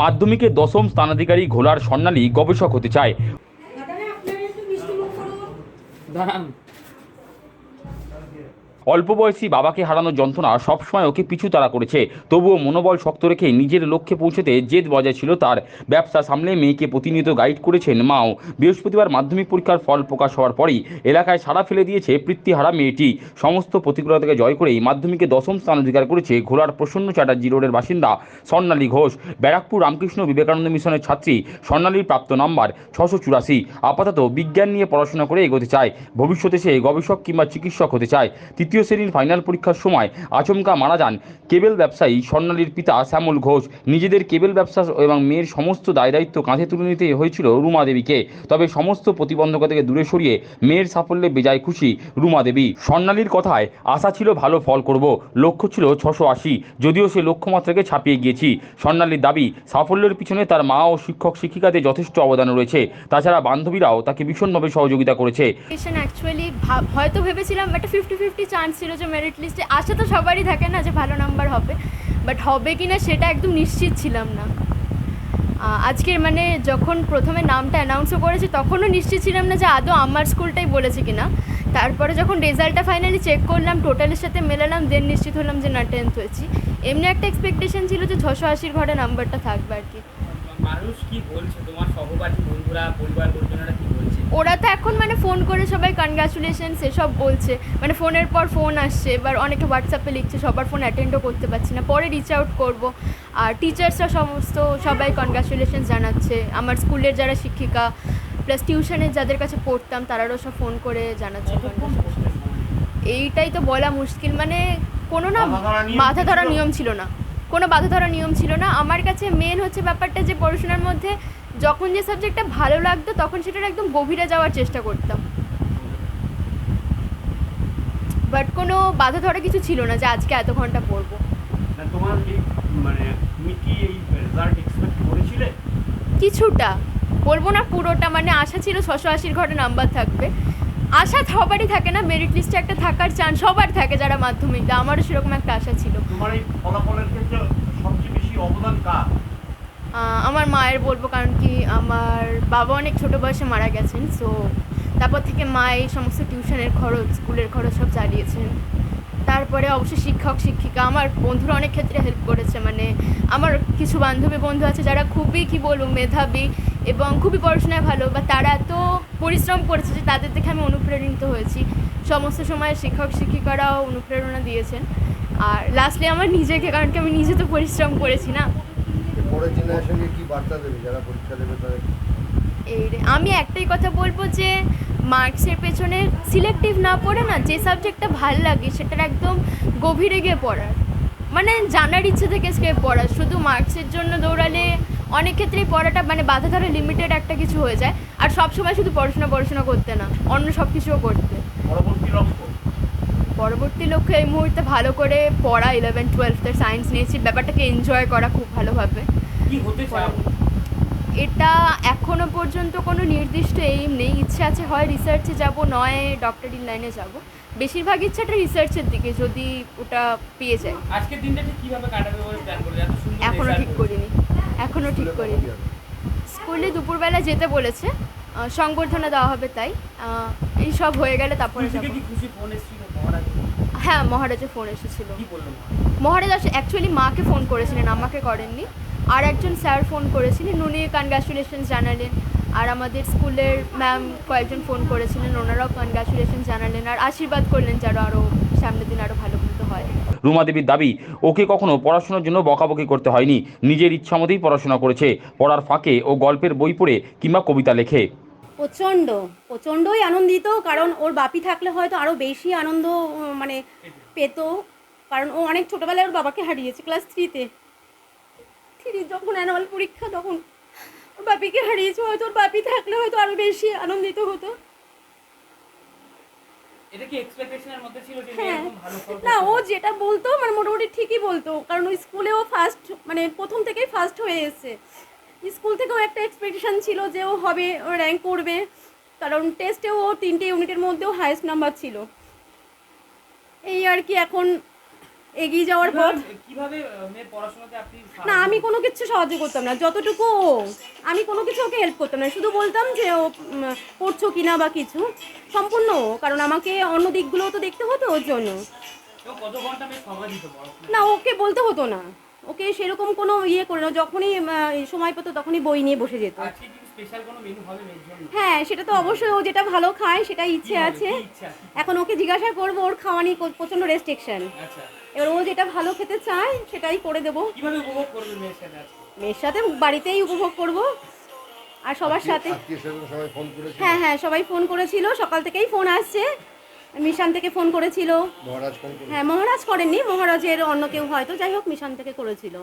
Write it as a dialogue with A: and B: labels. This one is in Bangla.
A: মাধ্যমিকে দশম স্থানাধিকারী ঘোলার স্বর্ণালী গবেষক হতে চায়।
B: দাঁড়ান।
A: অল্প বয়সী বাবাকে হারানোর যন্ত্রণা সবসময় ওকে পিছু তাড়া করেছে। তবুও মনোবল শক্ত রেখে নিজের লক্ষ্যে পৌঁছতে জেদ বজায় ছিল তার। ব্যবসা সামলে মেয়েকে প্রতিনিয়ত গাইড করেছেন মাও। বৃহস্পতিবার মাধ্যমিক পরীক্ষার ফল প্রকাশ হওয়ার পরই এলাকায় সাড়া ফেলে দিয়েছে পৃথ্বীহারা মেয়েটি। সমস্ত প্রতিকূলতাকে জয় করেই মাধ্যমিকে দশম স্থান অধিকার করেছে ঘোলার প্রসন্ন চ্যাটার্জি রোডের বাসিন্দা স্বর্ণালী ঘোষ। ব্যারাকপুর রামকৃষ্ণ বিবেকানন্দ মিশনের ছাত্রী স্বর্ণালীর প্রাপ্ত নাম্বার ছশো চুরাশি। আপাতত বিজ্ঞান নিয়ে পড়াশোনা করে এগোতে চায়। ভবিষ্যতে সে গবেষক কিংবা চিকিৎসক হতে চায়। তৃতীয় শ্রেণির ফাইনাল পরীক্ষার সময় আচমকা মারা যান কেবেল ব্যবসায়ী স্বর্ণালীর পিতা শ্যামল ঘোষ। নিজেদের কেবেল ব্যবসা এবং মেয়ের সমস্ত দায় দায়িত্ব কাঁধে তুলে নিতে হয়েছিল রুমা দেবীকে। তবে সমস্ত প্রতিবন্ধকতা থেকে দূরে সরিয়ে মেয়ের সাফল্যে বেজায় খুশি রুমা দেবী। স্বর্ণালীর কথায়, আশা ছিল ভালো ফল করব। লক্ষ্য ছিল ছশো আশি। যদিও সে লক্ষ্যমাত্রাকে ছাপিয়ে গিয়েছি। স্বর্ণালীর দাবি, সাফল্যের পিছনে তার মা ও শিক্ষক শিক্ষিকাদের যথেষ্ট অবদান রয়েছে। তাছাড়া বান্ধবীরাও তাকে ভীষণভাবে সহযোগিতা করেছে।
C: হয়তো ভেবেছিলাম একটা ফিফটি ফিফটি ছিল যে মেরিট লিস্টে আশা তো সবারই থাকে না যে ভালো নাম্বার হবে। বাট হবে কি না সেটা একদম নিশ্চিত ছিলাম না। আজকের মানে যখন প্রথমে নামটা অ্যানাউন্সও করেছে, তখনও নিশ্চিত ছিলাম না যে আদৌ আমার স্কুলটাই বলেছে কি না তারপরে যখন রেজাল্টটা ফাইনালি চেক করলাম টোটালের সাথে মেলালাম দেন নিশ্চিত হলাম যে না টেন্থ হয়েছি। এমনি একটা এক্সপেকটেশন ছিল যে ছশো আশির ঘরে নাম্বারটা থাকবে আর কি।
B: মানুষ কি বলছে? তোমার সহপাঠী বন্ধুরা পরিবার পরিজনেরা কি বলছে?
C: ওরা তো এখন মানে ফোন করে সবাই কনগ্রাচুলেশন সেসব বলছে। মানে ফোনের পর ফোন আসছে এবার অনেকে হোয়াটসঅ্যাপে লিখছে সবার ফোন অ্যাটেন্ডও করতে পারছি না। পরে রিচ আউট করব। আর টিচার্সরা সমস্ত সবাই কনগ্রাচুলেশন জানাচ্ছে। আমার স্কুলের যারা শিক্ষিকা প্লাস টিউশনের যাদের কাছে পড়তাম তারাও সব ফোন করে জানাচ্ছে এইটাই তো বলা মুশকিল। মানে কোনো না মাথা ধরা নিয়ম ছিল না। কোনো বাধা ধরা নিয়ম ছিল না। আমার কাছে মেন হচ্ছে ব্যাপারটা যে পড়াশোনার মধ্যে যখন যে সাবজেক্টটা ভালো লাগতো তখন সেটার একদম গভীরে যাওয়ার চেষ্টা করতাম। বাট কোনো বাধা ধরা কিছু ছিল না যে আজকে এত ঘণ্টা পড়ব।
D: তোমার মানে তুমি কি এই রেজাল্ট এক্সপেক্ট করেছিলে?
C: কিছুটা। বলব না পুরোটা মানে আশা ছিল ছশো আশির ঘরে নাম্বার থাকবে। আশা সবারই থাকে না মেরিট লিস্টে একটা থাকার চান্স সবার থাকে যারা মাধ্যমিক দেয় আমারও সেরকম একটা আশা ছিল।
D: তোমার এই ফলাফলের ক্ষেত্রে সবচেয়ে বেশি অবদান কার?
C: আমার মায়ের বলব কারণ কি আমার বাবা অনেক ছোটো বয়সে মারা গেছেন সো তারপর থেকে মা এই সমস্ত টিউশনের খরচ স্কুলের খরচ সব চালিয়েছেন। তারপরে অবশ্যই শিক্ষক শিক্ষিকা আমার বন্ধুরা অনেক ক্ষেত্রে হেল্প করেছে মানে আমার কিছু বান্ধবী বন্ধু আছে যারা খুবই কী বলব মেধাবী এবং খুবই পড়াশোনায় ভালো বা তারা এত পরিশ্রম করেছে যে তাদের দেখে আমি অনুপ্রাণিত হয়েছি। সমস্ত সময় শিক্ষক শিক্ষিকারাও অনুপ্রেরণা দিয়েছেন। আর লাস্টলি আমার নিজেকে কারণ কি আমি নিজে তো পরিশ্রম করেছি না।
E: পরের জেনারেশনকে কি বার্তা দেবে? যারা পরীক্ষা দেবে তাদের?
C: এই আমি একটাই কথা বলব যে মার্কসের পেছনে সিলেক্টিভ না পড়ে না যে সাবজেক্টটা ভালো লাগে সেটার একদম গভীরে গিয়ে পড়ার। মানে জানার ইচ্ছে থেকে সে পড়া শুধু মার্কসের জন্য দৌড়ালে অনেক ক্ষেত্রেই পড়াটা মানে বাধা ধরে লিমিটেড একটা কিছু হয়ে যায়। আর সব সময় শুধু পড়াশোনা পড়াশোনা করতে না অন্য সব কিছুও করতে।
D: পরবর্তী লক্ষ্য?
C: পরবর্তী লক্ষ্যে এই মুহূর্তে ভালো করে পড়া ইলেভেন টুয়েলভতে সায়েন্স নিয়েছি। ব্যাপারটাকে এনজয় করা খুব ভালোভাবে। এটা এখনও পর্যন্ত কোনো নির্দিষ্ট এইম নেই। ইচ্ছে আছে হয় রিসার্চে যাব নয় ডক্টরি লাইনে যাব। বেশিরভাগ ইচ্ছাটা রিসার্চের দিকে যদি ওটা পেয়ে যায়।
B: আজকের দিনটা ঠিক কীভাবে কাটাবে বলে প্ল্যান করে
C: এখনও ঠিক করিনি। এখনও ঠিক করিনি। স্কুলে দুপুরবেলা যেতে বলেছে সংবর্ধনা দেওয়া হবে তাই এই সব হয়ে গেলে তারপরে
B: ফোন এসেছিল? মহারাজ?
C: হ্যাঁ মহারাজের ফোন এসেছিল। মহারাজ? অ্যাকচুয়ালি মাকে ফোন করেছিলেন আমাকে করেননি। আর একজন স্যার ফোন করেছিলেন উনি কনগ্রাচুলেশন জানালেন। আর আমাদের স্কুলের ম্যাম কয়েকজন ফোন করেছিলেন ওনারাও কনগ্রাচুলেশন জানালেন। আর আশীর্বাদ করলেন যেন আরও সামনের দিন আরও ভালো মতো হয়।
A: রুমা দেবীর দাবি ওকে কখনো পড়াশোনার জন্য বকাবকি করতে হয়নি। নিজের ইচ্ছা মতেই পড়াশোনা করেছে। পড়ার ফাঁকে ও গল্পের বই পড়ে কিংবা কবিতা লেখে।
F: প্রচণ্ড প্রচণ্ডই আনন্দিত কারণ ওর বাপি থাকলে হয়তো আরও বেশি আনন্দ মানে পেত। কারণ ও অনেক ছোটোবেলায় ওর বাবাকে হারিয়েছে ক্লাস থ্রিতে। থ্রি যখন অ্যানুয়াল পরীক্ষা তখন ওর বাপিকে হারিয়েছে হয়তো ওর বাপি থাকলে হয়তো আরও বেশি আনন্দিত হতো
B: এটা কি এক্সপেকটেশনের মধ্যে ছিল যে
F: হ্যাঁ
B: এরকম ভালো ফল
F: না ও যেটা বলতো মানে মোটামুটি ঠিকই বলতো কারণ ওই স্কুলে ও ফার্স্ট মানে প্রথম থেকেই ফার্স্ট হয়ে এসেছে। স্কুল থেকেও একটা এক্সপেকটেশন ছিল যে ও হবে ও র্যাঙ্ক করবে কারণ টেস্টেও ও তিনটে ইউনিটের মধ্যেও হায়েস্ট নাম্বার ছিল। এই আর কি এখন এগিয়ে যাওয়ার
B: কিভাবে- পড়াশোনাতে আপনি
F: না আমি কোনো কিছু সাহায্য করতাম না। যতটুকু ও আমি কোনো কিছু ওকে হেল্প করতাম না। শুধু বলতাম যে ও পড়ছো কিনা বা কিছু সম্পূর্ণ। কারণ আমাকে অন্য দিকগুলোও তো দেখতে হতো ওর জন্য। না ওকে বলতে হতো না। ওকে সেরকম কোনো ইয়ে করে না যখনই সময় পেতো তখনই বই নিয়ে বসে যেত।
B: আজকে কি স্পেশাল কোনো মেনু হবে মেয়ের জন্য?
F: হ্যাঁ সেটা তো অবশ্যই ও যেটা ভালো খায় সেটা ইচ্ছে আছে। এখন ওকে জিজ্ঞাসা করব ওর খাওয়া নিয়ে কো- প্রচণ্ড রেস্ট্রিকশন
B: আচ্ছা।
F: এবার ও যেটা ভালো খেতে চায় সেটাই করে দেবো।
B: কীভাবে মেয়ের সাথে আজকে?
F: মেয়ের সাথে বাড়িতেই উপভোগ করব। আর সবার সাথে হ্যাঁ হ্যাঁ সবাই ফোন করেছিল। সকাল থেকেই ফোন আসছে। মিশন থেকে ফোন করেছিল।
E: মহারাজ
F: হ্যাঁ মহারাজ করেননি মহারাজের অন্য কেউ হয়তো যাই হোক মিশন থেকে করেছিল।